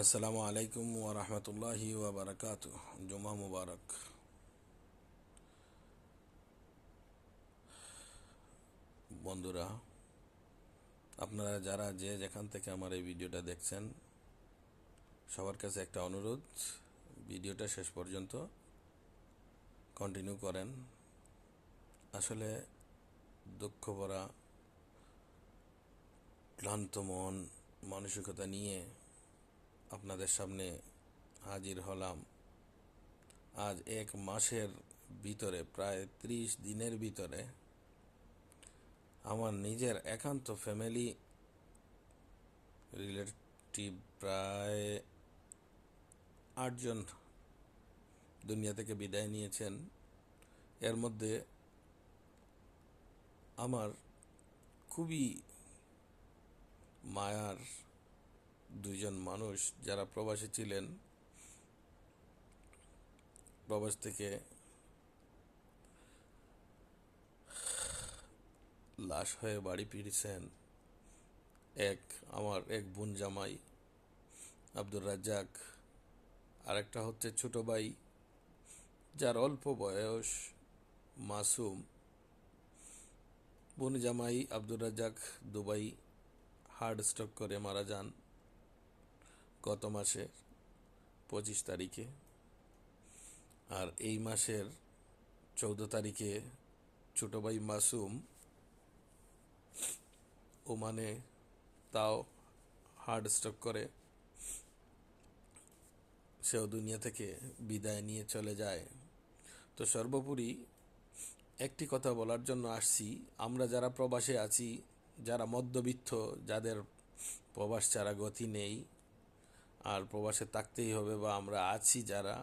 আসসালামু আলাইকুম ওয়া রাহমাতুল্লাহি ওয়া বারাকাতু জুমা মুবারক। বন্ধুরা, আপনারা যারা যে যেখান থেকে আমার এই ভিডিওটা দেখছেন, সবার কাছে একটা অনুরোধ, ভিডিওটা শেষ পর্যন্ত কন্টিনিউ করেন। আসলে দুঃখ ভরা, ক্লান্ত মন, মানসিকতা নিয়ে আপনাদের সামনে হাজির হলাম। আজ এক মাসের ভিতরে, প্রায় ত্রিশ দিনের ভিতরে, আমার নিজের একান্ত ফ্যামিলি রিলেটিভ প্রায় আটজন দুনিয়া থেকে বিদায় নিয়েছেন। এর মধ্যে আমার খুবই মায়ার দুইজন মানুষ যারা প্রবাসী ছিলেন, প্রবাস থেকে লাশ হয়ে বাড়ি ফিরেছেন এক, আমার এক বোন জামাই, আব্দুর রাজ্জাক। আরেকটা হচ্ছে ছোট ভাই, যার অল্প বয়স মাসুম। বোন জামাই, Abdur Razzak Dubai heart stroke করে মারা যান। গত মাসের পঁচিশ তারিখে আর এই মাসের চৌদ্দ তারিখে ছোট ভাই মাসুম ও মানে তাও হার্ট স্ট্রোক করে। সেও দুনিয়া থেকে বিদায় নিয়ে চলে যায়। তো সর্বোপরি একটি কথা বলার জন্য আসছি, আমরা যারা প্রবাসে আছি, যারা মধ্যবিত্ত, যাদের প্রবাস ছাড়া গতি নেই আর প্রবাসে থাকতেই হবে বা আমরা আছি যারা,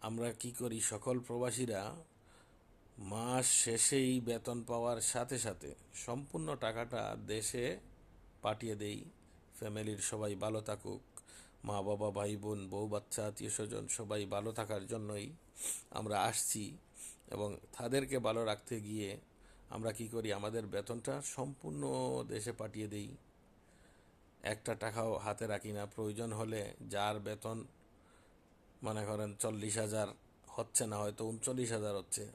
আমরা কি করি? সকল প্রবাসীরা মাস শেষেই বেতন পাওয়ার সাথে সাথে সম্পূর্ণ টাকাটা দেশে পাঠিয়ে দেই। ফ্যামিলির সবাই ভালো থাকুক। মা, বাবা, ভাই, বোন, বউ, বাচ্চা, আত্মীয় স্বজন সবাই ভালো থাকার জন্যই আমরা আসছি এবং তাদেরকে ভালো রাখতে গিয়ে আমরা কি করি? আমাদের বেতনটা সম্পূর্ণ দেশে পাঠিয়ে দেই। একটা টাকাও হাতে রাখি না। প্রয়োজন হলে যার বেতন মনে করেন চল্লিশ হাজার হচ্ছে না, হয়তো উনচল্লিশ হাজার হচ্ছে।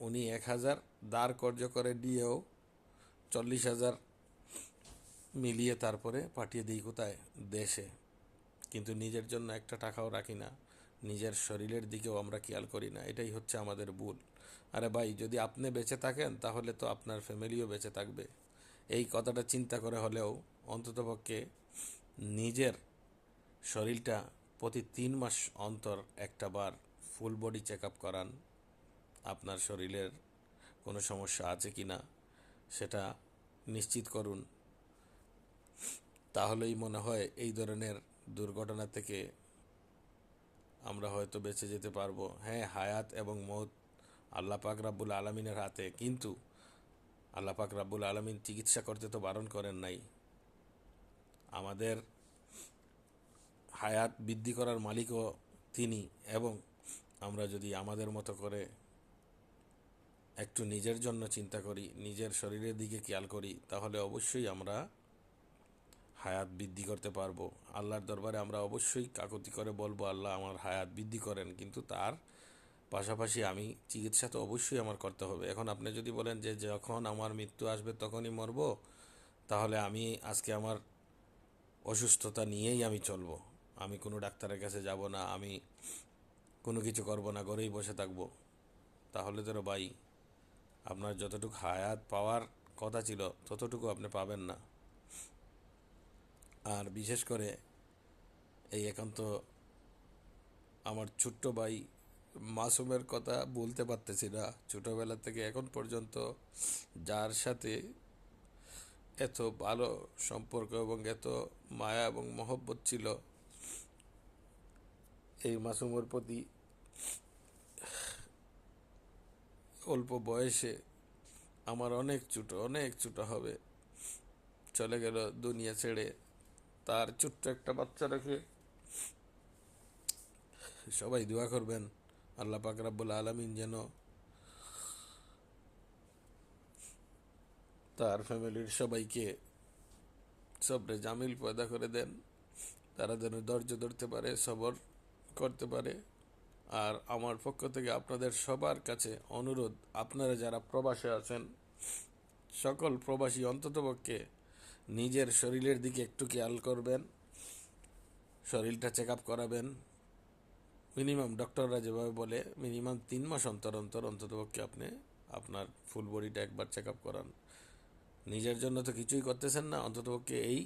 উনি এক হাজার, দাঁড় কর্য করে দিয়েও চল্লিশ হাজার মিলিয়ে তারপরে পাঠিয়ে দিই কোথায়? দেশে। কিন্তু নিজের জন্য একটা টাকাও রাখি না। নিজের শরীরের দিকেও আমরা খেয়াল করি না। এটাই হচ্ছে আমাদের ভুল। আরে ভাই, যদি আপনি বেঁচে থাকেন, তাহলে তো আপনার ফ্যামিলিও বেঁচে থাকবে। এই কথাটা চিন্তা করে হলেও অন্ততপক্ষে নিজের শরীরটা প্রতি তিন মাস অন্তর একটা বার ফুল বডি চেক আপ করান। আপনার শরীরের কোনো সমস্যা আছে কি না, সেটা নিশ্চিত করুন। তাহলেই মনে হয় এই ধরনের দুর্ঘটনা থেকে আমরা হয়তো বেঁচে যেতে পারব। হ্যাঁ হায়াত এবং মৌত আল্লাহ পাক রাব্বুল আলমিনের হাতে, কিন্তু আল্লাহ পাক রাব্বুল আলমিন চিকিৎসা করতে তো বারণ করেন নাই। আমাদের হায়াত বৃদ্ধি করার মালিকও তিনি এবং আমরা যদি আমাদের মতো করে একটু নিজের জন্য চিন্তা করি, নিজের শরীরের দিকে খেয়াল করি, তাহলে অবশ্যই আমরা হায়াত বৃদ্ধি করতে পারব। আল্লাহর দরবারে আমরা অবশ্যই কাকতি করে বলব, আল্লাহ আমার হায়াত বৃদ্ধি করেন। কিন্তু তার পাশাপাশি আমি চিকিৎসা তো অবশ্যই আমার করতে হবে। এখন আপনি যদি বলেন যে যখন আমার মৃত্যু আসবে তখনই মরব, তাহলে আমি আজকে আমার অসুস্থতা নিয়েই আমি চলবো। আমি কোনো ডাক্তারের কাছে যাব না, আমি কোনো কিছু করব না, ঘরেই বসে থাকব। তাহলে তো ভাই, আপনার যতটুকু হায়াত পাওয়ার কথা ছিল, ততটুকু আপনি পাবেন না। আর বিশেষ করে এই একান্ত আমার ছোট্ট ভাই মাসুমের কথা বলতে পারতেছি না। ছোটোবেলা থেকে এখন পর্যন্ত যার সাথে এত ভালো সম্পর্ক এবং এত মায়া এবং মহব্বত ছিল, এই মাসুমের প্রতি অল্প বয়সে আমার অনেক ছোটো অনেক ছোটো হবে। চলে গেল দুনিয়া ছেড়ে তার ছোট্ট একটা বাচ্চা রেখে। সবাই দোয়া করবেন, আল্লাহ পাক আলমিন যেন তার ফ্যামিলির সবাইকে সবরে জামিল পয়দা করে দেন। তারা যেন ধৈর্য ধরতে পারে, সবর করতে পারে। আর আমার পক্ষ থেকে আপনাদের সবার কাছে অনুরোধ, আপনারা যারা প্রবাসে আছেন, সকল প্রবাসী অন্ততপক্ষে নিজের শরীরের দিকে একটু খেয়াল করবেন, শরীরটা চেক আপ করাবেন। মিনিমাম ডক্টররা যেভাবে বলে, মিনিমাম তিন মাস অন্তর অন্তর অন্ততপক্ষে আপনি আপনার ফুল বডিটা একবার চেক আপ করান। নিজের জন্য তো কিছুই করতেছেন না অন্ততপক্ষে এই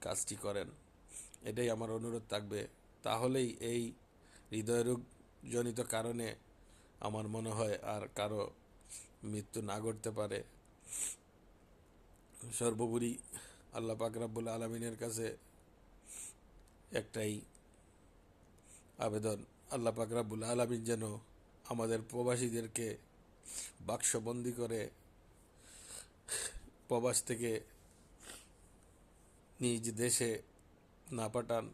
কাজটি করেন। এটাই আমার অনুরোধ থাকবে। তাহলেই এই হৃদয়রোগ জনিত কারণে আমার মনে হয় আর কারও মৃত্যু না ঘটতে পারে। সর্বোপরি আল্লাহ পাক রাব্বুল আলমিনের কাছে একটাই আবেদন, আল্লাহ পাক রাব্বুল আলমিন যেন আমাদের প্রবাসীদেরকে বাক্সবন্দি করে প্রবাস থেকে নিজ দেশে না পাঠান।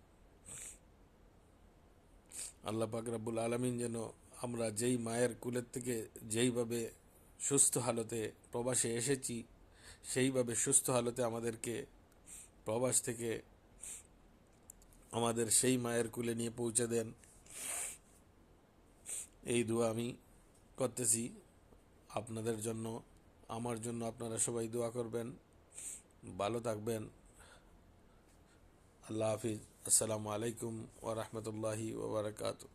আল্লাহ পাক রাব্বুল আলমিন যেন আমরা যেই মায়ের কুলের থেকে যেইভাবে সুস্থ হালতে প্রবাসে এসেছি, সেইভাবে সুস্থ হালতে আমাদেরকে প্রবাস থেকে আমাদের সেই মায়ের কুলে নিয়ে পৌঁছে দেন। এই দোয়া আমি করতেছি আপনাদের জন্য। আমার জন্য আপনারা সবাই দোয়া করবেন। ভালো থাকবেন। আল্লাহ হাফিজ। আসসালামু আলাইকুম ওরহমতুল্লাহি ওবরাকাতু